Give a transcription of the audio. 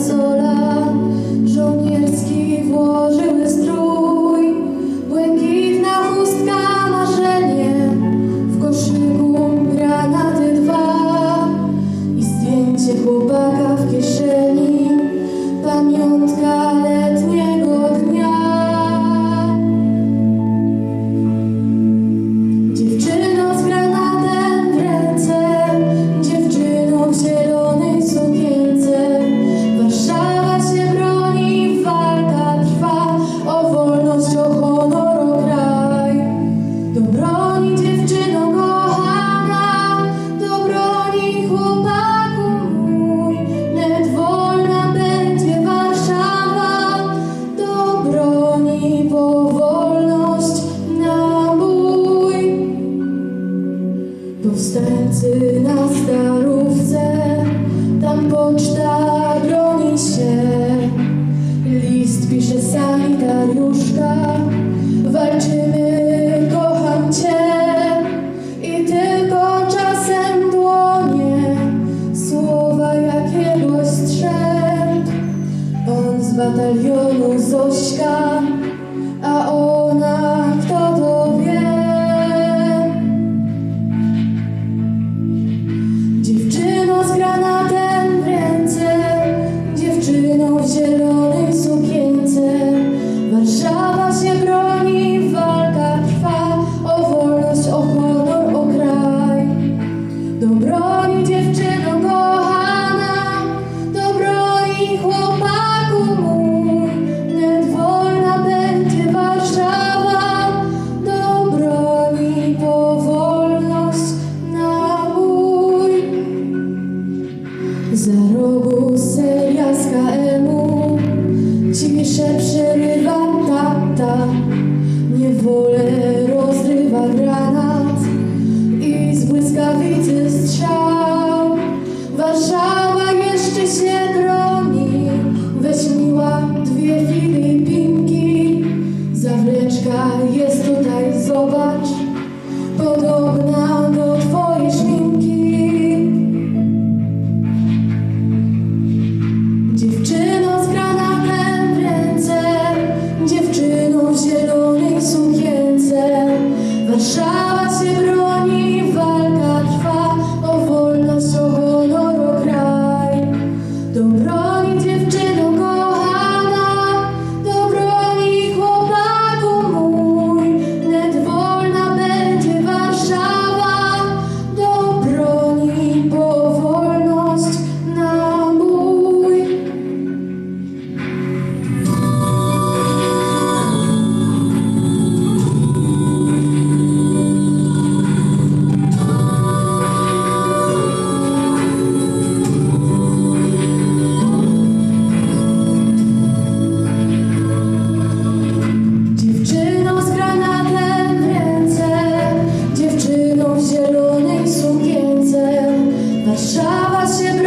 solo. pracy na starówce, tam poczta broni się. List pisze sanitariuszka, walczymy, kocham cię. I tylko czasem dłonie, słowa jak jego. On z batalionu Zośka. rogu seria z KM-u Ciszę Nie wolę